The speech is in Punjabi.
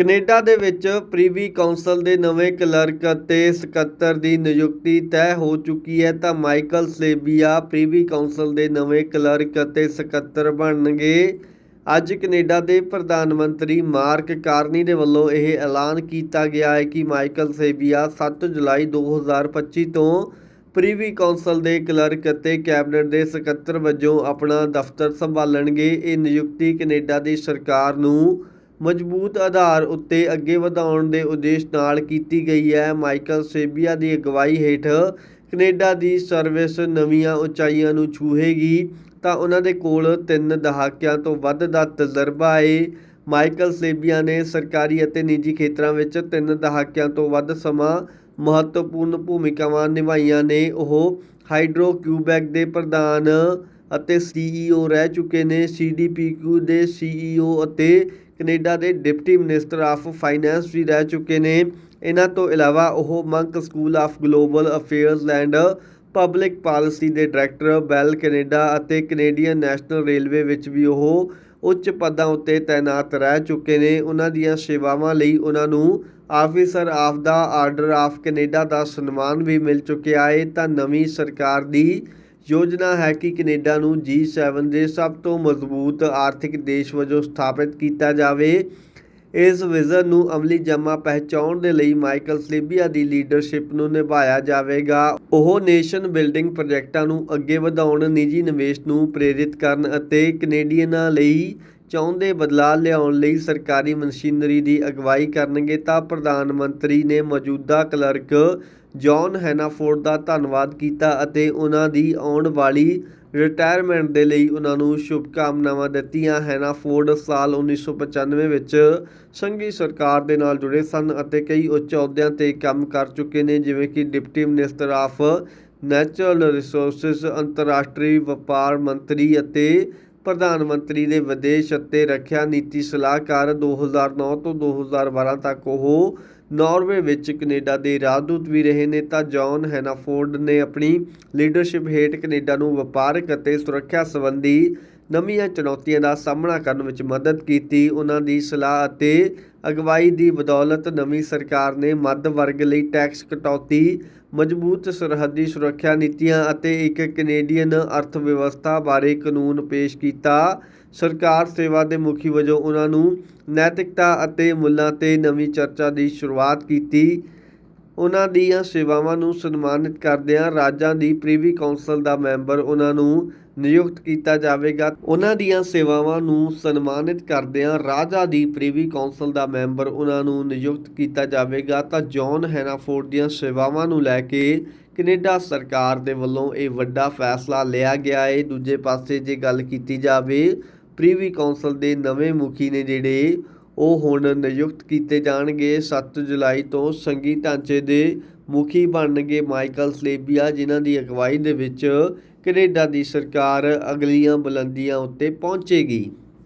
ਕੈਨੇਡਾ ਦੇ ਵਿੱਚ ਪ੍ਰੀਵੀ ਕਾਉਂਸਲ ਦੇ ਨਵੇਂ ਕਲਰਕ ਅਤੇ ਸਕੱਤਰ ਦੀ ਨਿਯੁਕਤੀ ਤੈਅ ਹੋ ਚੁੱਕੀ ਹੈ ਤਾਂ ਮਾਈਕਲ ਸਲੇਬੀਆ ਪ੍ਰੀਵੀ ਕਾਉਂਸਲ ਦੇ ਨਵੇਂ ਕਲਰਕ ਅਤੇ ਸਕੱਤਰ ਬਣਨਗੇ। ਅੱਜ ਕੈਨੇਡਾ ਦੇ ਪ੍ਰਧਾਨ ਮੰਤਰੀ ਮਾਰਕ ਕਾਰਨੀ ਦੇ ਵੱਲੋਂ ਇਹ ਐਲਾਨ ਕੀਤਾ ਗਿਆ ਹੈ ਕਿ ਮਾਈਕਲ ਸੇਬੀਆ 7 ਜੁਲਾਈ 2025 ਤੋਂ ਪ੍ਰੀਵੀ ਕਾਉਂਸਲ ਦੇ ਕਲਰਕ ਅਤੇ ਕੈਬਨਿਟ ਦੇ ਸਕੱਤਰ ਵਜੋਂ ਆਪਣਾ ਦਫ਼ਤਰ ਸੰਭਾਲਣਗੇ। ਇਹ ਨਿਯੁਕਤੀ ਕੈਨੇਡਾ ਦੀ ਸਰਕਾਰ ਨੂੰ ਮਜ਼ਬੂਤ ਆਧਾਰ ਉੱਤੇ ਅੱਗੇ ਵਧਾਉਣ ਦੇ ਉਦੇਸ਼ ਨਾਲ ਕੀਤੀ ਗਈ ਹੈ। ਮਾਈਕਲ ਸੇਬੀਆ ਦੀ ਅਗਵਾਈ ਹੇਠ ਕੈਨੇਡਾ ਦੀ ਸਰਵਿਸ ਨਵੀਆਂ ਉਚਾਈਆਂ ਨੂੰ ਛੂਹੇਗੀ, ਤਾਂ ਉਹਨਾਂ ਦੇ ਕੋਲ ਤਿੰਨ ਦਹਾਕਿਆਂ ਤੋਂ ਵੱਧ ਦਾ ਤਜਰਬਾ ਏ। ਮਾਈਕਲ ਸੇਬੀਆ ਨੇ ਸਰਕਾਰੀ ਅਤੇ ਨਿੱਜੀ ਖੇਤਰਾਂ ਵਿੱਚ ਤਿੰਨ ਦਹਾਕਿਆਂ ਤੋਂ ਵੱਧ ਸਮਾਂ ਮਹੱਤਵਪੂਰਨ ਭੂਮਿਕਾਵਾਂ ਨਿਭਾਈਆਂ ਨੇ। ਉਹ ਹਾਈਡਰੋ ਕਿਊਬੈਕ ਦੇ ਪ੍ਰਧਾਨ ਅਤੇ ਸੀਈਓ ਰਹਿ ਚੁੱਕੇ ਨੇ ਸੀਡੀਪੀਕਿਊ ਦੇ ਸੀਈਓ ਅਤੇ ਕੈਨੇਡਾ ਦੇ ਡਿਪਟੀ ਮਿਨਿਸਟਰ ਆਫ ਫਾਈਨੈਂਸ ਵੀ ਰਹਿ ਚੁੱਕੇ ਨੇ। ਇਹਨਾਂ ਤੋਂ ਇਲਾਵਾ ਉਹ Munk school of global affairs and public policy ਦੇ ਡਾਇਰੈਕਟਰ, ਬੈਲ ਕੈਨੇਡਾ ਅਤੇ ਕੈਨੇਡੀਅਨ ਨੈਸ਼ਨਲ ਰੇਲਵੇ ਵਿੱਚ ਵੀ ਉਹ ਉੱਚ ਪਦਾਂ ਉੱਤੇ ਤਾਇਨਾਤ ਰਹਿ ਚੁੱਕੇ ਨੇ। ਉਹਨਾਂ ਦੀਆਂ ਸੇਵਾਵਾਂ ਲਈ ਉਹਨਾਂ ਨੂੰ ਆਫੀਸਰ ਆਫ ਦਾ ਆਰਡਰ ਆਫ ਕੈਨੇਡਾ ਦਾ ਸਨਮਾਨ ਵੀ ਮਿਲ ਚੁੱਕਿਆ ਹੈ ਤਾਂ ਨਵੀਂ ਸਰਕਾਰ ਦੀ ਯੋਜਨਾ ਹੈ ਕਿ ਕੈਨੇਡਾ ਨੂੰ G7 ਦੇ ਸਭ ਤੋਂ ਮਜ਼ਬੂਤ ਆਰਥਿਕ ਦੇਸ਼ ਵਜੋਂ ਸਥਾਪਿਤ ਕੀਤਾ ਜਾਵੇ। ਇਸ ਵਿਜ਼ਨ ਨੂੰ ਅਮਲੀ ਜਮਾ ਪਹਿਚਾਉਣ ਦੇ ਲਈ ਮਾਈਕਲ ਸਲੇਬੀਆ ਦੀ ਲੀਡਰਸ਼ਿਪ ਨੂੰ ਨਿਭਾਇਆ ਜਾਵੇਗਾ। ਉਹ ਨੇਸ਼ਨ ਬਿਲਡਿੰਗ ਪ੍ਰੋਜੈਕਟਾਂ ਨੂੰ ਅੱਗੇ ਵਧਾਉਣ, ਨਿੱਜੀ ਨਿਵੇਸ਼ ਨੂੰ ਪ੍ਰੇਰਿਤ ਕਰਨ ਅਤੇ ਕੈਨੇਡੀਅਨਾਂ ਲਈ ਚਾਹੁੰਦੇ ਬਦਲਾਅ ਲਿਆਉਣ ਲਈ ਸਰਕਾਰੀ ਮਸ਼ੀਨਰੀ ਦੀ ਅਗਵਾਈ ਕਰਨਗੇ ਤਾਂ ਪ੍ਰਧਾਨ ਮੰਤਰੀ ਨੇ ਮੌਜੂਦਾ ਕਲਰਕ ਜੌਨ ਹੈਨਾਫੋਰਡ ਦਾ ਧੰਨਵਾਦ ਕੀਤਾ ਅਤੇ ਉਹਨਾਂ ਦੀ ਆਉਣ ਵਾਲੀ ਰਿਟਾਇਰਮੈਂਟ ਦੇ ਲਈ ਉਹਨਾਂ ਨੂੰ ਸ਼ੁਭਕਾਮਨਾਵਾਂ ਦਿੱਤੀਆਂ। ਹੈਨਾਫੋਰਡ ਸਾਲ 1995 ਵਿੱਚ ਸੰਘੀ ਸਰਕਾਰ ਦੇ ਨਾਲ ਜੁੜੇ ਸਨ ਅਤੇ ਕਈ ਉੱਚ ਅਹੁਦਿਆਂ ਤੇ ਕੰਮ ਕਰ ਚੁੱਕੇ ਨੇ, ਜਿਵੇਂ ਕਿ deputy minister of natural resources ਅੰਤਰਰਾਸ਼ਟਰੀ ਵਪਾਰ ਮੰਤਰੀ ਅਤੇ ਪ੍ਰਧਾਨ ਮੰਤਰੀ ਦੇ ਵਿਦੇਸ਼ ਅਤੇ ਰੱਖਿਆ ਨੀਤੀ ਸਲਾਹਕਾਰ 2009 ਤੋਂ 2012 ਤੱਕ ਉਹ ਨਾਰਵੇ ਵਿੱਚ ਕੈਨੇਡਾ ਦੇ ਰਾਜਦੂਤ ਵੀ ਰਹੇ ਨੇ ਤਾਂ ਜੌਨ ਹੈਨਾਫੋਰਡ ਨੇ ਆਪਣੀ ਲੀਡਰਸ਼ਿਪ ਹੇਠ ਕੈਨੇਡਾ ਨੂੰ ਵਪਾਰਕ ਅਤੇ ਸੁਰੱਖਿਆ ਸੰਬੰਧੀ ਨਵੀਆਂ ਚੁਣੌਤੀਆਂ ਦਾ ਸਾਹਮਣਾ ਕਰਨ ਵਿੱਚ ਮਦਦ ਕੀਤੀ। ਉਹਨਾਂ ਦੀ ਸਲਾਹ ਅਤੇ ਅਗਵਾਈ ਦੀ ਬਦੌਲਤ ਨਵੀਂ ਸਰਕਾਰ ਨੇ ਮੱਧ ਵਰਗ ਲਈ ਟੈਕਸ ਕਟੌਤੀ ਮਜ਼ਬੂਤ ਸਰਹੱਦੀ ਸੁਰੱਖਿਆ ਨੀਤੀਆਂ ਅਤੇ ਇੱਕ ਕੈਨੇਡੀਅਨ ਅਰਥ ਵਿਵਸਥਾ ਬਾਰੇ ਕਾਨੂੰਨ ਪੇਸ਼ ਕੀਤਾ। ਸਰਕਾਰ ਸੇਵਾ ਦੇ ਮੁਖੀ ਵਜੋਂ ਉਹਨਾਂ ਨੂੰ ਨੈਤਿਕਤਾ ਅਤੇ ਮੁੱਲਾਂ ਤੇ ਨਵੀਂ ਚਰਚਾ ਦੀ ਸ਼ੁਰੂਆਤ ਕੀਤੀ। ਉਹਨਾਂ ਦੀਆਂ ਸੇਵਾਵਾਂ ਨੂੰ ਸਨਮਾਨਿਤ ਕਰਦਿਆਂ ਰਾਜਾਂ ਦੀ ਪ੍ਰੀਵੀ ਕੌਂਸਲ ਦਾ ਮੈਂਬਰ ਉਹਨਾਂ ਨੂੰ ਨਿਯੁਕਤ ਕੀਤਾ ਜਾਵੇਗਾ। ਉਹਨਾਂ ਦੀਆਂ ਸੇਵਾਵਾਂ ਨੂੰ ਸਨਮਾਨਿਤ ਕਰਦਿਆਂ ਰਾਜਾ ਦੀ ਪ੍ਰੀਵੀ ਕੌਂਸਲ ਦਾ ਮੈਂਬਰ ਉਹਨਾਂ ਨੂੰ ਨਿਯੁਕਤ ਕੀਤਾ ਜਾਵੇਗਾ। ਤਾਂ ਜੌਨ ਹੈਨਾਫੋਰਡ ਦੀਆਂ ਸੇਵਾਵਾਂ ਨੂੰ ਲੈ ਕੇ ਕੈਨੇਡਾ ਸਰਕਾਰ ਦੇ ਵੱਲੋਂ ਇਹ ਵੱਡਾ ਫੈਸਲਾ ਲਿਆ ਗਿਆ ਹੈ ਦੂਜੇ ਪਾਸੇ ਜੇ ਗੱਲ ਕੀਤੀ ਜਾਵੇ, ਪ੍ਰੀਵੀ ਕੌਂਸਲ ਦੇ ਨਵੇਂ ਮੁਖੀ ਨੇ ਜਿਹੜੇ ਉਹ ਹੁਣ ਨਿਯੁਕਤ ਕੀਤੇ ਜਾਣਗੇ। 7 ਜੁਲਾਈ ਤੋਂ ਸੰਘੀ ਢਾਂਚੇ ਦੇ ਮੁਖੀ ਬਣਨਗੇ ਮਾਈਕਲ ਸਲੇਬੀਆ, ਜਿਨ੍ਹਾਂ ਦੀ ਅਗਵਾਈ ਦੇ ਵਿੱਚ ਕੈਨੇਡਾ ਦੀ ਸਰਕਾਰ ਅਗਲੀਆਂ ਬੁਲੰਦੀਆਂ ਉੱਤੇ ਪਹੁੰਚੇਗੀ।